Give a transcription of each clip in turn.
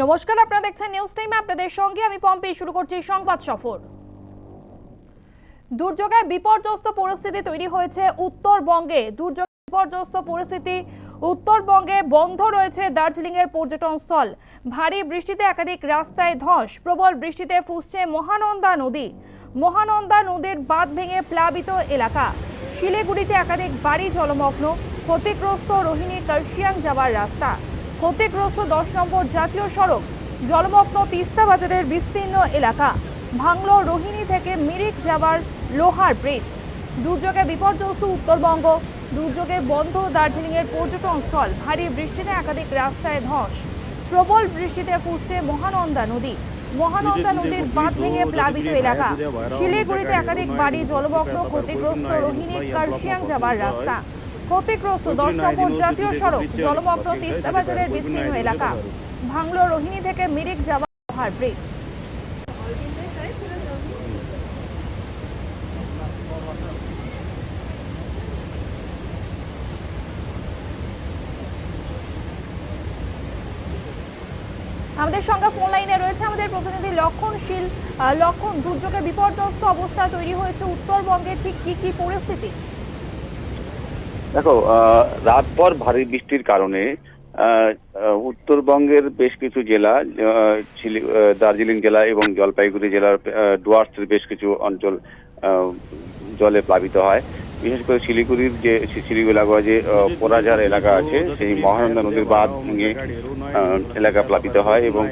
নমস্কার, আপনারা দেখছেন নিউজ টাইম আপনাদের সঙ্গে আমি পম্পি শুরু করছি সংবাদ সফর। দুর্যোগে বিপর্যস্ত পরিস্থিতি তৈরি হয়েছে উত্তরবঙ্গে। দুর্যোগ বিপর্যস্ত পরিস্থিতি উত্তরবঙ্গে বন্ধ রয়েছে দার্জিলিং এর পর্যটন স্থল। ভারী বৃষ্টিতে একাধিক রাস্তায় ধস, প্রবল বৃষ্টিতে ফুসছে মহানন্দা নদী। মহানন্দা নদীর বাঁধ ভেঙে প্লাবিত এলাকা। শিলিগুড়িতে একাধিক বাড়ি জলমগ্ন, ক্ষতিগ্রস্ত রোহিণী কার্শিয়াং যাওয়ার রাস্তা। ক্ষতিগ্রস্ত দশ নম্বর জাতীয় সড়ক জলমগ্ন তিস্তা বাজারের বিস্তীর্ণ এলাকা ভাঙল রোহিণী থেকে মিরিক যাওয়ার লোহার ব্রিজ। দুর্যোগে বিপর্যস্ত উত্তরবঙ্গ দুর্যোগে বন্ধ দার্জিলিংয়ের পর্যটন স্থল ভারী বৃষ্টিতে একাধিক রাস্তায় ধস। প্রবল বৃষ্টিতে ফুসছে মহানন্দা নদী। মহানন্দা নদীর বাঁধ ভেঙে প্লাবিত এলাকা। শিলিগুড়িতে একাধিক বাড়ি জলমগ্ন ক্ষতিগ্রস্ত রোহিণী কার্শিয়াং যাবার রাস্তা। ক্ষতিগ্রস্ত দশ নম্বর জাতীয় সড়ক জলমগ্ন তিস্তা বাজারের বিস্তীর্ণ এলাকা। ভাঙল রোহিণী থেকে মিরিক যাওয়া লোহার ব্রিজ আমাদের সঙ্গে ফোন লাইনে রয়েছে আমাদের প্রতিনিধি লক্ষণশীল লক্ষণ দুর্যোগে বিপর্যস্ত অবস্থা তৈরি হয়েছে উত্তরবঙ্গে। ঠিক কি কি পরিস্থিতি? দেখো রাতভর ভারী বৃষ্টির কারণে উত্তরবঙ্গের বেশ কিছু জেলা দার্জিলিং জেলা এবং জলপাইগুড়ি জেলার ডুয়ার্সের বেশ কিছু অঞ্চল জলে প্লাবিত হয়। বিশেষ করে শিলিগুড়ির যে শিলিগুড়ি যে পোড়াঝাড় এলাকা আছে, সেই মহানন্দা নদীর বাঁধ ভেঙে এলাকা প্লাবিত হয় এবং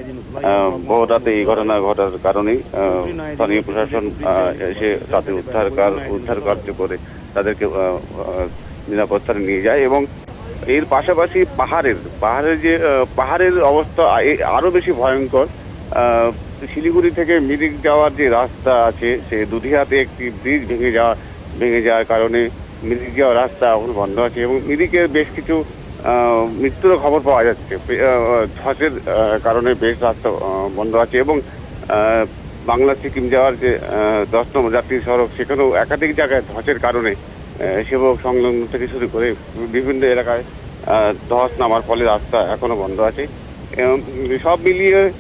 ভোর রাতে এই ঘটনা ঘটার কারণে স্থানীয় প্রশাসন এসে তাদের উদ্ধার উদ্ধার কার্য করে তাদেরকে স্থানে নিয়ে যায় এবং এর পাশাপাশি পাহাড়ের পাহাড়ের যে পাহাড়ের অবস্থা এ- আরও বেশি ভয়ঙ্কর। শিলিগুড়ি থেকে মিরিক যাওয়ার যে রাস্তা আছে, সে দুধিয়াতে একটি ব্রিজ ভেঙে যাওয়া ভেঙে যাওয়ার কারণে মিরিক যাওয়ার রাস্তা এখন বন্ধ আছে এবং মিরিকের বেশ কিছু মৃত্যুরও খবর পাওয়া যাচ্ছে। ধসের কারণে বেশ রাস্তা বন্ধ আছে এবং বাংলা সিকিম যাওয়ার যে দশ নম্বর জাতীয় সড়ক, সেখানেও একাধিক জায়গায় ধসের কারণে সেবক সংলগ্ন থেকে শুরু করে বিভিন্ন এলাকায় ধস নামার ফলে রাস্তা এখনও বন্ধ আছে। সব মিলিয়ে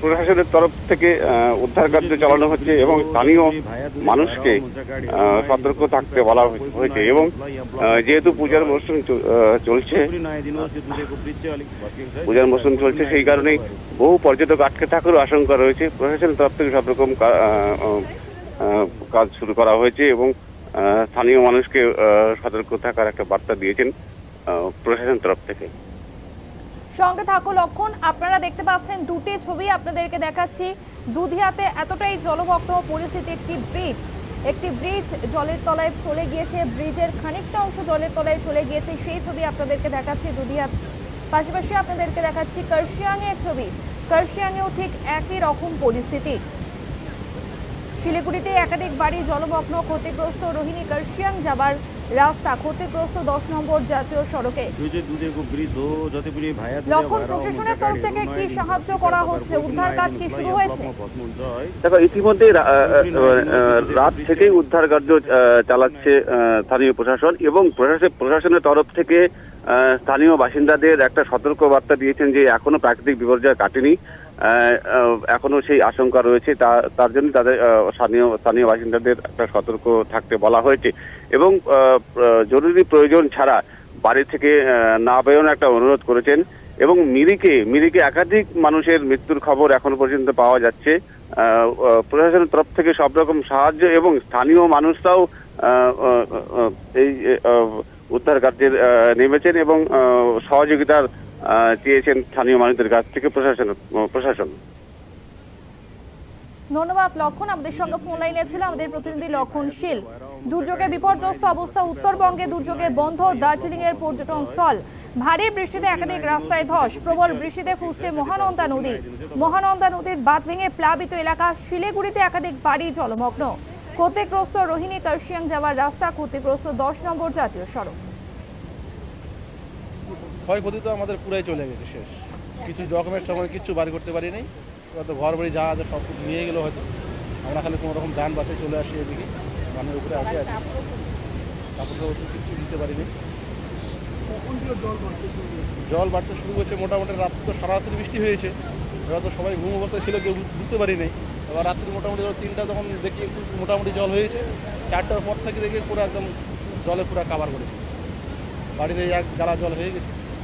প্রশাসনের তরফ থেকে উদ্ধার কার্য চালানো হচ্ছে এবং স্থানীয় মানুষকে সতর্ক থাকতে বলা হয়েছে এবং যেহেতু পূজার চ- চলছে, পূজার মরশুম চলছে সেই কারণেই বহু পর্যটক আটকে থাকারও আশঙ্কা রয়েছে। প্রশাসনের তরফ থেকে সব রকম কাজ শুরু করা হয়েছে এবং স্থানীয় মানুষকে সতর্ক থাকার একটা বার্তা দিয়েছেন প্রশাসন তরফ থেকে। সঙ্গে থাকো লক্ষণ, আপনারা দেখতে পাচ্ছেন দুটি ছবি আপনাদেরকে দেখাচ্ছি। দুধিয়াতে এতটাই জলমগ্ন পরিস্থিতি, একটি ব্রিজ একটি ব্রিজ জলের তলায় চলে গিয়েছে। ব্রিজের খানিকটা অংশ জলের তলায় চলে গিয়েছে। সেই ছবি আপনাদেরকে দেখাচ্ছি দুধিয়া পাশাপাশি আপনাদেরকে দেখাচ্ছি কার্শিয়াংয়ের ছবি। কার্শিয়াংয়েও ঠিক একই রকম পরিস্থিতি। শিলিগুড়িতে একাধিক বাড়ি জলমগ্ন ক্ষতিগ্রস্ত রোহিণী কার্শিয়াং যাবার রাস্তা ক্ষতিগ্রস্ত দশ নম্বর জাতীয় সড়কে। লক্ষণ প্রশাসনের তরফ থেকে কি সাহায্য করা হচ্ছে? উদ্ধার কাজ কি শুরু হয়েছে? দেখো ইতিমধ্যে রাত থেকেই উদ্ধার কার্য চালাচ্ছে স্থানীয় প্রশাসন এবং প্রশাসনের তরফ থেকে আহ, স্থানীয় বাসিন্দাদের একটা সতর্ক বার্তা দিয়েছেন যে এখনও প্রাকৃতিক বিপর্যয় কাটেনি। এখনও সেই আশঙ্কা রয়েছে। তার জন্য তাদের স্থানীয় স্থানীয় বাসিন্দাদের একটা সতর্ক থাকতে বলা হয়েছে। এবং জরুরি প্রয়োজন ছাড়া বাড়ি থেকে না বেরোনোর একটা অনুরোধ করেছেন। এবং মিরিকে মিরিকে একাধিক মানুষের মৃত্যুর খবর এখনও পর্যন্ত পাওয়া যাচ্ছে। প্রশাসনের তরফ থেকে সব রকম সাহায্য এবং স্থানীয় মানুষরাও এই উদ্ধার কার্যের নেমেছেন এবং সহযোগিতার চেয়েছেন স্থানীয় মানুষদের কাছ থেকে প্রশাসন প্রশাসন। ধন্যবাদ, লক্ষণ। আমাদের সঙ্গে ফোন লাইনে ছিল আমাদের প্রতিনিধি লক্ষণ শীল। দুর্যোগে বিপর্যস্ত অবস্থা উত্তরবঙ্গে। দুর্যোগে বন্ধ দার্জিলিং এর পর্যটন স্থল। ভারী বৃষ্টিতে একাধিক রাস্তায় ধস। প্রবল বৃষ্টিতে ফুসছে মহানন্দা নদী। মহানন্দা নদীর বাঁধ ভেঙে প্লাবিত এলাকা। শিলিগুড়িতে একাধিক বাড়ি জলমগ্ন। ক্ষতিগ্রস্ত রোহিণী কার্শিয়াং যাওয়ার রাস্তা ক্ষতিগ্রস্ত দশ নম্বর জাতীয় সড়ক। ক্ষয়ক্ষতি তো আমাদের পুরাই চলে গেছে শেষ। কিছু ডকুমেন্টস সময় কিচ্ছু বাড়ি করতে পারি নাই। তো ঘর বাড়ি যা আছে সব কিছু নিয়ে গেলো হয়তো। আমরা খালি কোনো রকম যান বাসে চলে আসি এদিকে। বানের উপরে আসে আছি। কাপড় টাপড় কিচ্ছু দিতে পারিনি জল বাড়তে শুরু করেছে মোটামুটি রাত তো সারা রাত্রি বৃষ্টি হয়েছে। এবার তো সবাই ঘুম অবস্থায় ছিল কেউ বুঝ- বুঝতে পারিনি এবার রাত্রি মোটামুটি ধরো তিনটা তখন দেখি একটু মোটামুটি জল হয়েছে। চারটার পর থেকে দেখি পুরো একদম জলে পুরো কাভার করে বাড়িতে এক জ্বালা জল হয়ে গেছে।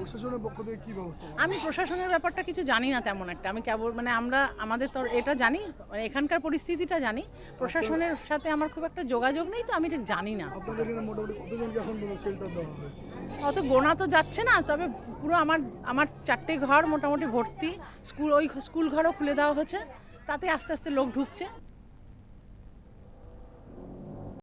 প্রশাসনের পক্ষ থেকে কি ব্যবস্থা আমি প্রশাসনের ব্যাপারটা কিছু জানি না তেমন একটা। আমি কেবল মানে আমরা আমাদের তো এটা জানি মানে এখানকার পরিস্থিতিটা জানি। প্রশাসনের সাথে আমার খুব একটা যোগাযোগ নেই তো আমি ঠিক জানি না। আপনাদের এখানে মোটামুটি কতজনকে এখন শেল্টার দেওয়া হয়েছে? অত গোনা তো যাচ্ছে না তবে পুরো আমার আমার চারটে ঘর মোটামুটি ভর্তি। স্কুল ওই স্কুল ঘরও খুলে দেওয়া হয়েছে। তাতে আস্তে আস্তে লোক ঢুকছে।